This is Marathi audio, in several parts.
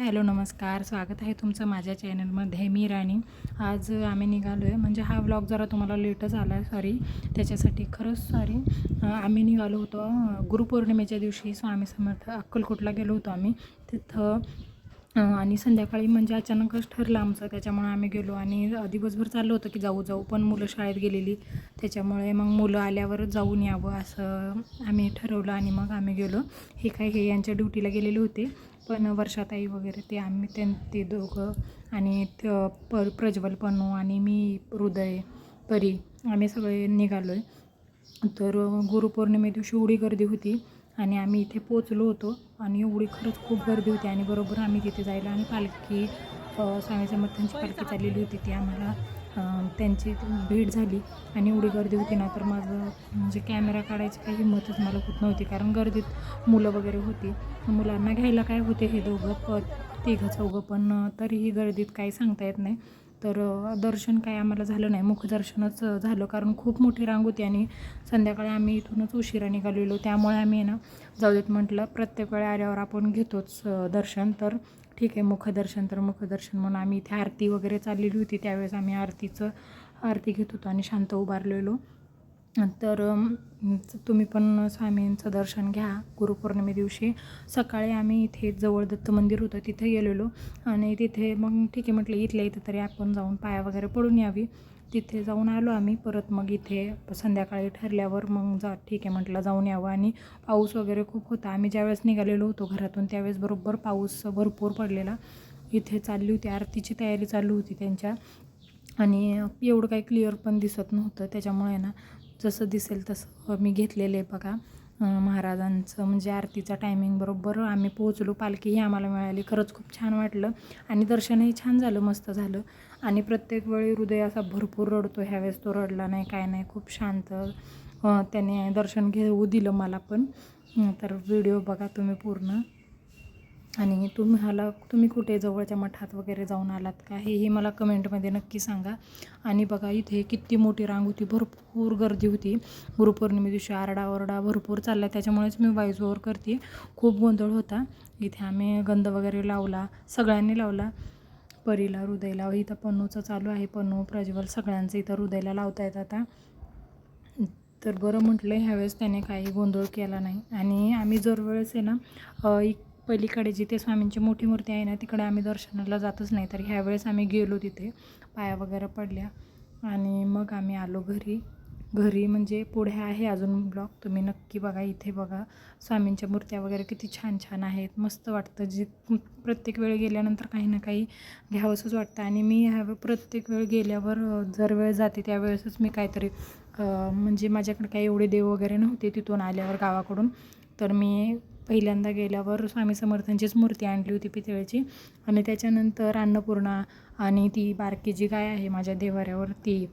हॅलो नमस्कार. स्वागत आहे तुमचं माझ्या चॅनलमध्ये. मी राणी. आज आम्ही निघालो आहे म्हणजे हा व्लॉग जरा तुम्हाला लेटच आला आहे. सॉरी त्याच्यासाठी खरंच सॉरी आम्ही निघालो होतो गुरुपौर्णिमेच्या दिवशी. स्वामी समर्थ अक्कलकोटला गेलो होतो आम्ही. तिथं आणि संध्याकाळी म्हणजे अचानकच ठरलं आमचं. त्याच्यामुळे आम्ही गेलो आणि दिवसभर चाललं होतं की जाऊ जाऊ. पण मुलं शाळेत गेलेली. त्याच्यामुळे मग मुलं आल्यावर जाऊन यावं असं आम्ही ठरवलं आणि मग आम्ही गेलो. हे काय हे यांच्या ड्युटीला गेलेले होते. पण वर्षाताई वगैरे ते आम्ही ते ते दोघं आणि पर प्रज्वल पन्नू आणि मी हृदय परी आम्ही सगळे निघालो आहे तर गुरुपौर्णिमे दिवशी एवढी गर्दी होती आणि आम्ही इथे पोचलो होतो आणि एवढी खरंच खूप गर्दी होती आणि बरोबर आम्ही तिथे जायला आणि पालखी अ, स्वामी समर्थांची पालखी चाललेली होती ती आम्हाला त्यांची भेट झाली आणि एवढी गर्दी होती ना तर माझं म्हणजे कॅमेरा काढायची काही हिंमतच मला होत नव्हती कारण गर्दीत मुलं वगैरे होती. मुलांना घ्यायला काय होते हे दोघं प तिघं चौघं पण तरीही गर्दीत काही सांगता येत नाही. तर दर्शन काय आम्हाला झालं नाही. मुखदर्शनच झालं कारण खूप मोठी रांग होती आणि संध्याकाळी आम्ही इथूनच उशिरा निघालेलो. त्यामुळे आम्ही आहे ना जाऊ देत म्हटलं प्रत्येक वेळी आल्यावर आपण घेतोच दर्शन. तर ठीक आहे मुखदर्शन तर मुखदर्शन म्हणून आम्ही इथे आरती वगैरे चाललेली होती. त्यावेळेस आम्ही आरतीचं आरती घेत होतो आणि शांत उभारलेलो. तर तुम्ही पण स्वामींचं दर्शन घ्या. गुरुपौर्णिमे दिवशी सकाळी आम्ही इथे जवळ दत्त मंदिर होतं तिथे गेलेलो. आणि तिथे मग ठीक आहे म्हटलं इथल्या इथं तरी आपण जाऊन पाया वगैरे पडून यावी. तिथे जाऊन आलो आम्ही परत मग इथे संध्याकाळी ठरल्यावर मग जा ठीक आहे म्हटलं जाऊन यावं. आणि पाऊस वगैरे खूप होता. आम्ही ज्यावेळेस निघालेलो होतो घरातून त्यावेळेस बरोबर पाऊस भरपूर पडलेला. इथे चालली होती आरतीची तयारी चालू होती त्यांच्या. आणि एवढं काही क्लिअर पण दिसत नव्हतं त्याच्यामुळे ना जसं दिसेल तसं मी घेतलेलं आहे बघा. महाराजांचं म्हणजे आरतीचा टायमिंग बरोबर आम्ही पोहोचलो. पालखीही आम्हाला मिळाली. खरंच खूप छान वाटलं. आणि दर्शनही छान झालं मस्त झालं. आणि प्रत्येक वेळी हृदय असा भरपूर रडतो. ह्यावेळेस तो रडला नाही काय नाही. खूप शांत त्याने दर्शन घेऊ दिलं मला पण. तर व्हिडिओ बघा तुम्ही पूर्ण. आणि तुम्हाला तुम्ही कुठे जवळच्या मठात वगैरे जाऊन आलात का? हेही मला कमेंटमध्ये नक्की सांगा. आणि बघा इथे किती मोठी रांग होती भरपूर गर्दी होती. गुरुपौर्णिमे दिवशी आरडाओरडा भरपूर चालला. त्याच्यामुळेच मी वाईज ओवर करते. खूप गोंधळ होता. इथे आम्ही गंध वगैरे लावला सगळ्यांनी लावला. परीला हृदयला इथं पन्नूचं चालू आहे. पन्नू प्रज्वल सगळ्यांचं इथं हृदयला लावता येत आता. तर बरं म्हटलं ह्यावेळेस त्याने काही गोंधळ केला नाही. आणि आम्ही जर वेळेस आहे ना एक पलीकडे जिथे स्वामींची मोठी मूर्ती आहे ना तिकडे आम्ही दर्शनाला जातच नाही. तर ह्यावेळेस आम्ही गेलो तिथे पाया वगैरे पडल्या. आणि मग आम्ही आलो घरी. घरी म्हणजे पुढे आहे अजून ब्लॉग. तुम्ही नक्की बघा इथे बघा. स्वामींच्या मूर्त्या वगैरे किती छान छान आहेत. मस्त वाटतं. जे प्रत्येक वेळ गेल्यानंतर काही ना काही घ्यावंसंच वाटतं. आणि मी ह्या प्रत्येक वेळ गेल्यावर जर वेळ जाते त्यावेळेसच मी काहीतरी म्हणजे माझ्याकडे काही एवढे देव वगैरे नव्हते तिथून आल्यावर गावाकडून. तर मी पहिल्यांदा गेल्यावर स्वामी समर्थांचीच मूर्ती आणली होती पितळेची. आणि त्याच्यानंतर अन्नपूर्णा आणि ती बारकी जी गाय आहे माझ्या देवाऱ्यावर ती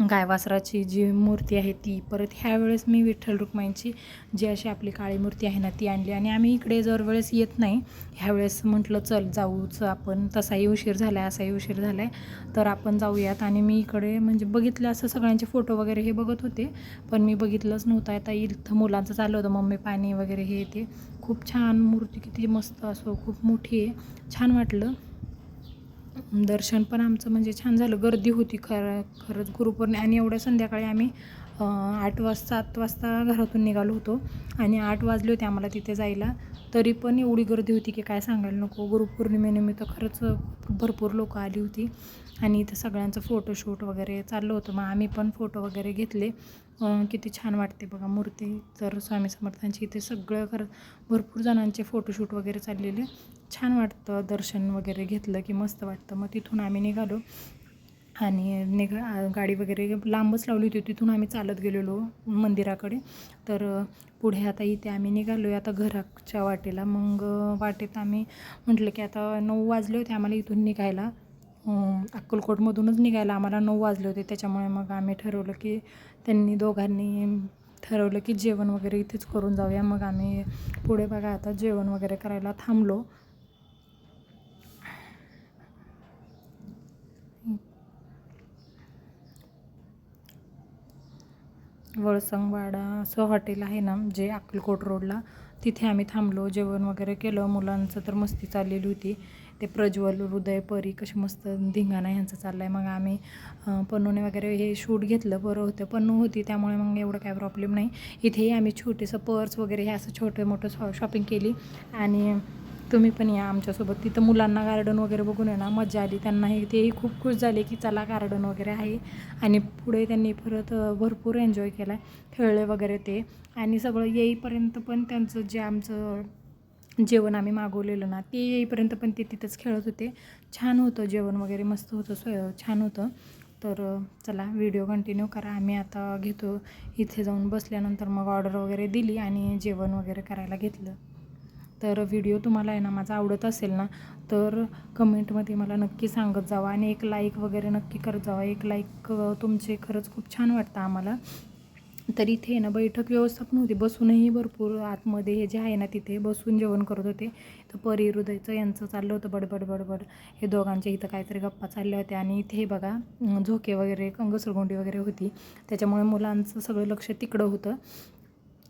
गायवासराची जी मूर्ती आहे ती. परत ह्यावेळेस मी विठ्ठल रुक्माईंची जी अशी आपली काळी मूर्ती आहे ना ती आणली. आणि आम्ही इकडे जरवेळेस येत नाही ह्यावेळेस म्हटलं चल जाऊच आपण. तसाही उशीर झाला आहे असाही उशीर झाला आहे तर आपण जाऊयात. आणि मी इकडे म्हणजे बघितलं असं सगळ्यांचे फोटो वगैरे हे बघत होते. पण मी बघितलंच नव्हतं. आता इथं मुलांचं चाललं होतं. मम्मी पाणी वगैरे हे ते. खूप छान मूर्ती किती मस्त असो खूप मोठी आहे. छान वाटलं. दर्शन पण आमचं म्हणजे छान झालं. गर्दी होती खरं खरंच गुरुपौर्णिमा आणि एवढ्या संध्याकाळी आम्ही आठ वाजता सात वाजता घरातून निघालो होतो. आणि आठ वाजले होते आम्हाला तिथे जायला. तरी पण एवढी गर्दी होती की काय सांगायला नको. गुरुपौर्णिमेनिमित्त खरंच भरपूर लोक आली होती. आणि इथं सगळ्यांचं फोटोशूट वगैरे चाललं होतं. मग आम्ही पण फोटो वगैरे घेतले. किती छान वाटते बघा मूर्ती. तर स्वामी समर्थांची इथे सगळं खरं भरपूर जणांचे फोटोशूट वगैरे चाललेले. छान वाटतं दर्शन वगैरे घेतलं की मस्त वाटतं. मग तिथून आम्ही निघालो. आणि निघा गाडी वगैरे लांबच लावली होती तिथून आम्ही चालत गेलेलो मंदिराकडे. तर पुढे आता इथे आम्ही निघालो आहे आता घराच्या वाटेला. मग वाटेत आम्ही म्हटलं की आता नऊ वाजले होते आम्हाला इथून निघायला. अक्कलकोटमधूनच निघायला आम्हाला नऊ वाजले होते. त्याच्यामुळे मग आम्ही ठरवलं की त्यांनी दोघांनी ठरवलं की जेवण वगैरे इथेच करून जाऊया. मग आम्ही पुढे बघा आता जेवण वगैरे करायला थांबलो. वळसंगवाडा असं हॉटेल आहे ना जे अक्कलकोट रोडला. तिथे आम्ही थांबलो जेवण वगैरे केलं. मुलांचं तर मस्ती चाललेली होती. ते प्रज्वल हृदय परी कशी मस्त धिंगाणा ह्यांचं चाललं आहे मग आम्ही पन्नूने वगैरे हे शूट घेतलं. बरं होतं. पन्नू होती त्यामुळे मग एवढं काय प्रॉब्लेम नाही. इथेही आम्ही छोटेसं पर्स वगैरे हे असं छोटं मोठं शॉपिंग केली. आणि तुम्ही पण या आमच्यासोबत. तिथं मुलांना गार्डन वगैरे बघून आहे ना मजा आली. त्यांनाही तेही खूप खुश झाले की चला गार्डन वगैरे आहे. आणि पुढे त्यांनी परत भरपूर एन्जॉय केला खेळले वगैरे ते. आणि सगळं येईपर्यंत पण त्यांचं जे आमचं जेवण आम्ही मागवलेलं ना ते येईपर्यंत पण ते तिथंच खेळत होते. छान होतं जेवण वगैरे मस्त होतं सोय छान होतं. तर चला व्हिडिओ कंटिन्यू करा. आम्ही आता घेतो. इथे जाऊन बसल्यानंतर मग ऑर्डर वगैरे दिली आणि जेवण वगैरे करायला घेतलं. तर व्हिडिओ तुम्हाला आहे ना माझा आवडत असेल ना तर कमेंटमध्ये मला नक्की सांगत जावा आणि एक लाईक वगैरे नक्की करत जावा. एक लाईक तुमचे खरंच खूप छान वाटतं आम्हाला. तर इथे ना बैठक व्यवस्था पण होती. बसूनही भरपूर आतमध्ये हे जे आहे ना तिथे बसून जेवण करत होते. तर परी हृदयचं यांचं चाललं होतं बडबड बडबड. हे दोघांच्या इथं काहीतरी गप्पा चालल्या होत्या. आणि इथे बघा झोके वगैरे घसरगुंडी वगैरे होती. त्याच्यामुळे मुलांचं सगळं लक्ष तिकडं होतं.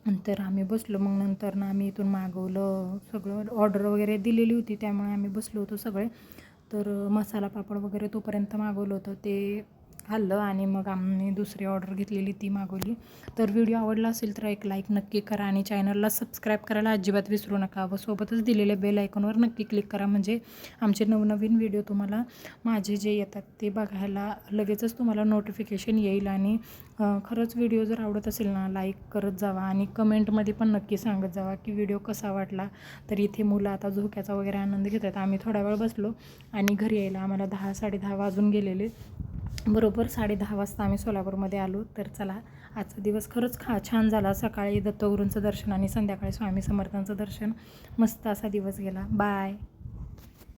नंतर आम्ही बसलो. मग नंतर ना आम्ही इथून मागवलं सगळं. ऑर्डर वगैरे दिलेली होती त्यामुळे आम्ही बसलो होतो सगळे. तर मसाला पापड वगैरे तोपर्यंत मागवलं होतं. ते खाल्लं आणि मग आम्ही दुसरी ऑर्डर घेतलेली ती मागवली. तर व्हिडिओ आवडला असेल तर एक लाईक नक्की करा आणि चॅनलला सबस्क्राईब करायला अजिबात विसरू नका व सोबतच दिलेल्या बेल आयकॉनवर नक्की क्लिक करा. म्हणजे आमचे नवनवीन व्हिडिओ तुम्हाला माझे जे येतात ते बघायला लगेचच तुम्हाला नोटिफिकेशन येईल आणि खरंच व्हिडिओ जर आवडत असेल ना लाईक करत जावा आणि कमेंटमध्ये पण नक्की सांगत जावा की व्हिडिओ कसा वाटला. तर इथे मुलं आता झोक्याचा वगैरे आनंद घेत आहेत आम्ही थोडा वेळ बसलो आणि घरी यायला आम्हाला दहा साडेदहा वाजून गेलेले. बरोबर साडे दहा वाजता आम्ही सोलापूरमध्ये आलो. तर चला आजचा दिवस खरंच खा छान झाला. सकाळी दत्तगुरूंचं दर्शन आणि संध्याकाळी स्वामी समर्थांचं दर्शन. मस्त असा दिवस गेला. बाय